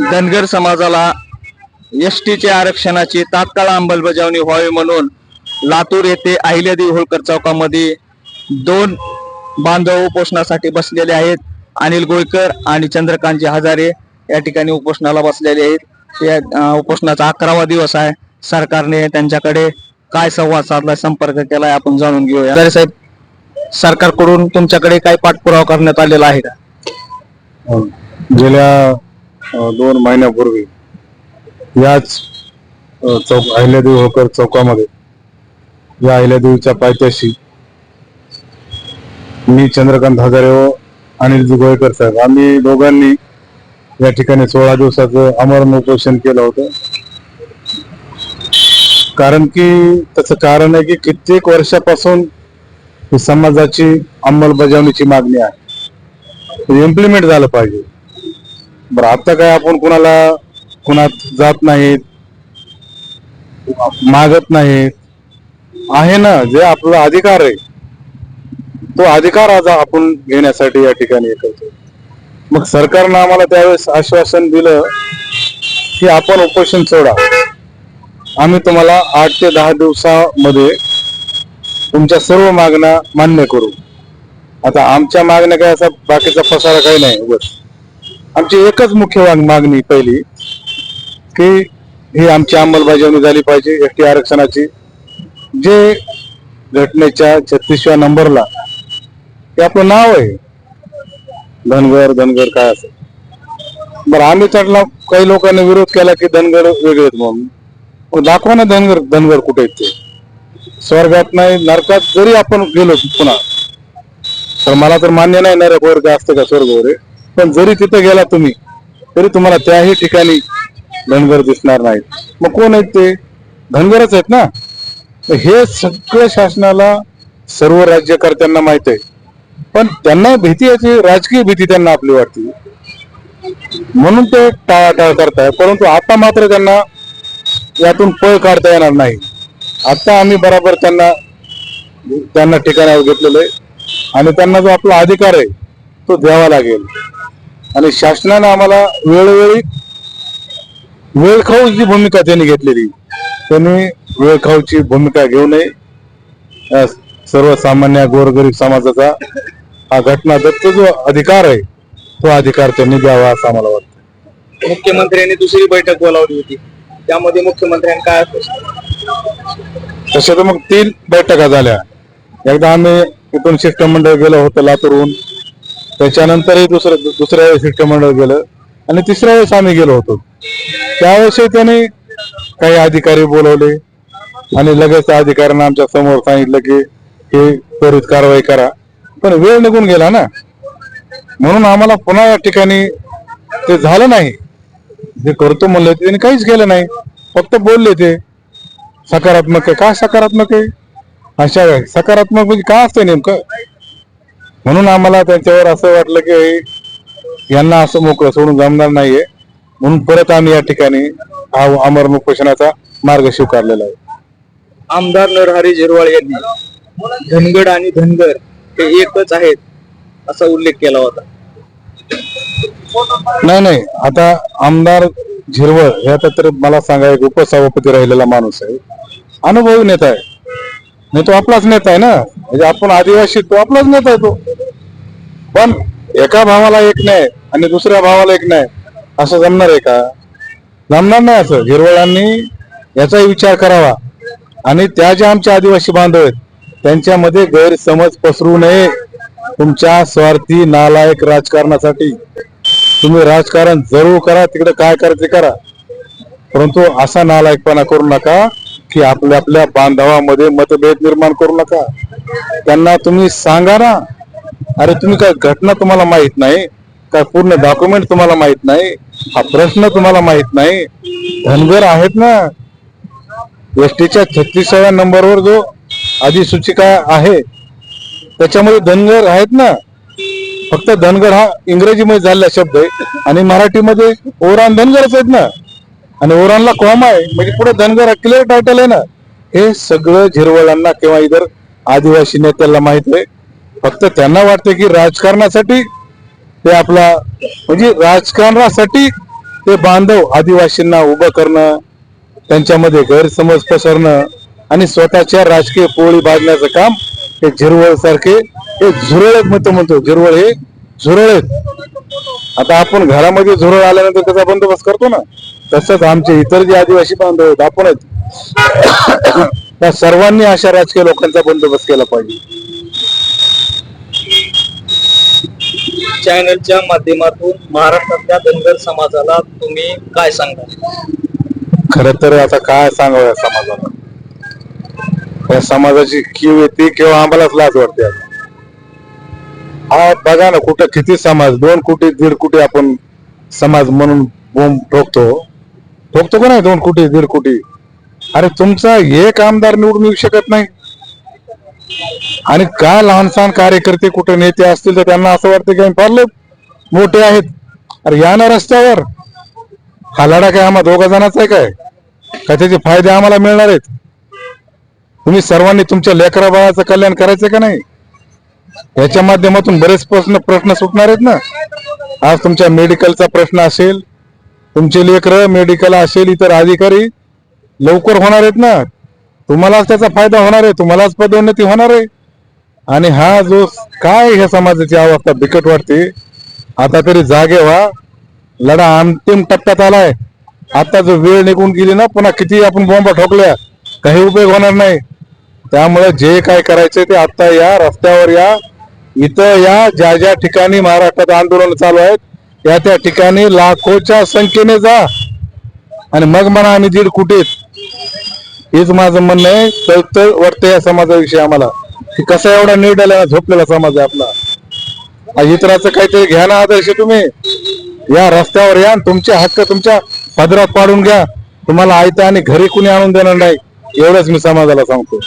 धनगर समाजाला एस टीच्या आरक्षणाची तात्काळ अंमलबजावणी व्हावी म्हणून लातूर येथे अहिल्यादेवी होळकर चौकामध्ये दोन बांधव उपोषणासाठी बसलेले आहेत. अनिल गोळकर आणि चंद्रकांतजी हजारे या ठिकाणी उपोषणाला बसलेले आहेत. या उपोषणाचा अकरावा दिवस आहे. सरकारने त्यांच्याकडे काय संवाद साधला संपर्क केलाय आपण जाणून घेऊया. हजारे साहेब सरकारकडून तुमच्याकडे काय पाठपुरावा करण्यात आलेला आहे का? हो. गेल्या दोन महिन्यापूर्वी याच चौक अहिल्यादेवी होकर चौकामध्ये या अहिल्यादेवीच्या पायथ्याशी मी चंद्रकांत हजारे व अनिल गोयकर साहेब आम्ही दोघांनी या ठिकाणी सोळा दिवसाचं अमरण उपोषण केलं होतं. कारण की त्याचं कारण आहे की कित्येक वर्षापासून ही समाजाची अंमलबजावणीची मागणी आहे. म्हणजे इम्प्लिमेंट झालं पाहिजे. बरं आता काय आपण कुणाला कुणात जात नाहीत मागत नाहीत आहे ना जे आपला अधिकार आहे तो अधिकार आज आपण घेण्यासाठी या ठिकाणी करतो मग सरकारनं आम्हाला त्यावेळेस आश्वासन दिलं की आपण उपोषण सोडा. आम्ही तुम्हाला आठ ते दहा दिवसामध्ये तुमच्या सर्व मागण्या मान्य करू. आता आमच्या मागण्या काय असा बाकीचा फसारा काही नाही बस आमची एकच मुख्य मागणी पहिली की ही आमची अंमलबजावणी झाली पाहिजे एस टी आरक्षणाची. जे घटनेच्या छत्तीसव्या नंबरला ते आपलं नाव आहे. धनगर धनगर काय असं बरं आम्ही त्यातला काही लोकांनी विरोध केला की धनगर वेगळे आहेत म्हणून. मग दाखवा ना धनगर धनगर कुठे आहेत ते. स्वर्गात नाही नरकात जरी आपण गेलो पुन्हा तर मला तर मान्य नाही नरक वर्ग असतं का स्वर्ग वगैरे. पण जरी तिथं गेला तुम्ही तरी तुम्हाला त्याही ठिकाणी धनगर दिसणार नाहीत. मग कोण आहेत ते? धनगरच आहेत ना? हे सगळं शासनाला सर्व राज्यकर्त्यांना माहीत आहे. पण त्यांना भीती याची राजकीय भीती त्यांना आपली वाटते. म्हणून ते टाळाटाळ करताय परंतु आता मात्र त्यांना यातून पळ काढता येणार नाही. आता आम्ही बराबर त्यांना त्यांना ठिकाणावर घेतलेलं आहे. आणि त्यांना जो आपला अधिकार आहे तो द्यावा लागेल. आणि शासनानं आम्हाला वेळोवेळी वेळखाऊ जी भूमिका त्यांनी घेतलेली. त्यांनी वेळखाऊची भूमिका घेऊ नये. सर्वसामान्य गोरगरीब समाजाचा हा घटनादत्त जो अधिकार आहे तो अधिकार त्यांनी द्यावा असं आम्हाला वाटतं. मुख्यमंत्र्यांनी दुसरी बैठक बोलावली होती. त्यामध्ये मुख्यमंत्र्यांनी काय तशा तर मग तीन बैठका झाल्या. एकदा आम्ही इथून शिष्टमंडळ गेलो होतो लातूरहून. त्याच्यानंतरही दुसरं दुसऱ्या वेळेस शिष्टमंडळ गेलं आणि तिसऱ्या वेळेस आम्ही गेलो होतो. त्यावेळेसही त्याने काही अधिकारी बोलवले आणि लगेच त्या अधिकाऱ्यांना आमच्यासमोर सांगितलं की हे त्वरित कारवाई करा. पण वेळ निघून गेला ना. म्हणून आम्हाला पुन्हा या ठिकाणी ते झालं नाही. जे करतो म्हणलं ते त्यांनी काहीच केलं नाही. फक्त बोलले ते सकारात्मक आहे. काय सकारात्मक आहे? अशा सकारात्मक म्हणजे काय असतं नेमकं? म्हणून आम्हाला त्यांच्यावर असं वाटलं की यांना असं मोकळं सोडून जमणार नाहीये. म्हणून परत आम्ही या ठिकाणी हा अमर उपोषणाचा मार्ग स्वीकारलेला आहे. आमदार नरहरी झिरवाळ यांनी धनगड आणि धनगर हे एकच आहेत असा उल्लेख केला होता. नाही नाही. आता आमदार झिरवळ हे आता तर मला सांगा एक उपसभापती राहिलेला माणूस आहे. अनुभवी नेता आहे. नाही तो आपलाच नेता आहे ना. म्हणजे आपण आदिवासी तो आपलाच नेता आहे तो. पण एका भावाला एक नाही आणि दुसऱ्या भावाला एक नाही असं जमणार आहे का? जमणार नाही असं. हिरवळांनी याचाही विचार करावा. आणि त्या ज्या आमच्या आदिवासी बांधव आहेत त्यांच्यामध्ये गैरसमज पसरू नये. तुमच्या स्वार्थी नालायक राजकारणासाठी तुम्ही राजकारण जरूर करा. तिकडे काय करायचे करा. परंतु असा नालायकपणा करू नका. की आपल्या आपल्या बांधवामध्ये मतभेद निर्माण करू नका. त्यांना तुम्ही सांगा ना अरे तुम्ही काय घटना तुम्हाला माहीत नाही? काय पूर्ण डॉक्युमेंट तुम्हाला माहीत नाही? हा प्रश्न तुम्हाला माहीत नाही? धनगर आहेत ना? एसटीच्या छत्तीसाव्या नंबरवर जो अधिसूचिका आहे त्याच्यामध्ये धनगर आहेत ना? फक्त धनगर हा इंग्रजीमध्ये झालेला शब्द आहे आणि मराठीमध्ये ओरान धनगरच आहेत ना? आणि ओरानला कॉम आहे. म्हणजे पुढे धनगर क्लिअर टायटल आहे ना? हे सगळं झिरवळांना किंवा इतर आदिवासी नेत्याला माहीत आहे. फक्त त्यांना वाटतं की राजकारणासाठी ते आपला म्हणजे राजकारणासाठी ते बांधव आदिवासींना उभं करणं त्यांच्यामध्ये गैरसमज पसरणं आणि स्वतःच्या राजकीय पोळी बांधण्याचं काम हे झिरवळ सारखे हे झुरळ म्हणतो म्हणतो झिरवळ हे झुरळ आहेत. आता आपण घरामध्ये झुरळ आल्यानंतर त्याचा बंदोबस्त करतो ना तसंच आमचे इतर जे आदिवासी बांधव आहेत आपण आहेत. त्या सर्वांनी अशा राजकीय लोकांचा बंदोबस्त केला पाहिजे. चॅनलच्या माध्यमातून महाराष्ट्रातल्या धनगर समाजाला तुम्ही काय सांगा खर तर आता काय सांगावं या समाजाला? या समाजाची कीव येते किंवा आम्हालाच लाज वाटते आता. हा बघा ना कुठं किती समाज दोन कोटी दीड कोटी आपण समाज म्हणून बोंब ठोकतो. ठोकतो का नाही दोन कोटी दीड कोटी? अरे तुमचा एक आमदार निवडून येऊ शकत नाही. आणि काय लहान सहान कार्यकर्ते कुठे नेते असतील तर त्यांना असं वाटतं की आम्ही फार मोठे आहेत. अरे या ना रस्त्यावर. हा लढा काय आम्हा दोघा जणांचा आहे काय? का त्याचे फायदे आम्हाला मिळणार आहेत? तुम्ही सर्वांनी तुमच्या लेकरा बाळाचं कल्याण करायचं का नाही? याच्या माध्यमातून बरेच प्रश्न प्रश्न सुटणार आहेत ना? आज तुमच्या मेडिकलचा प्रश्न असेल तुमचे लेकर मेडिकल असेल इतर अधिकारी लवकर होणार आहेत ना? तुम्हालाच त्याचा फायदा होणार आहे तुम्हालाच पदोन्नती होणार आहे. आणि हा जो काय ह्या समाजाची अवस्था बिकट वाटते आता तरी जागे व्हा. लढा अंतिम टप्प्यात आलाय. आता जो वेळ निघून गेली ना पुन्हा किती आपण बॉम्बा ठोकल्या काही उपयोग होणार नाही. त्यामुळे जे काय करायचे ते आता या रस्त्यावर या. इथं या ज्या ज्या ठिकाणी महाराष्ट्रात आंदोलन चालू आहेत त्या त्या ठिकाणी लाखोच्या संख्येने जा. आणि मग म्हणा आम्ही दीड कुटीत. हेच माझं म्हणणं आहे. तर वाटतं या समाजाविषयी आम्हाला. की कसा एवढा निर्डला झोपलेला समाज आहे आपला. इतराचं काहीतरी घ्या ना आदर्श तुम्ही. या रस्त्यावर या तुमच्या तुमचे हक्क तुमच्या पदरात पाडून घ्या. तुम्हाला आयतं आणि घरी कुणी आणून देणार नाही. एवढंच मी समाजाला सांगतो.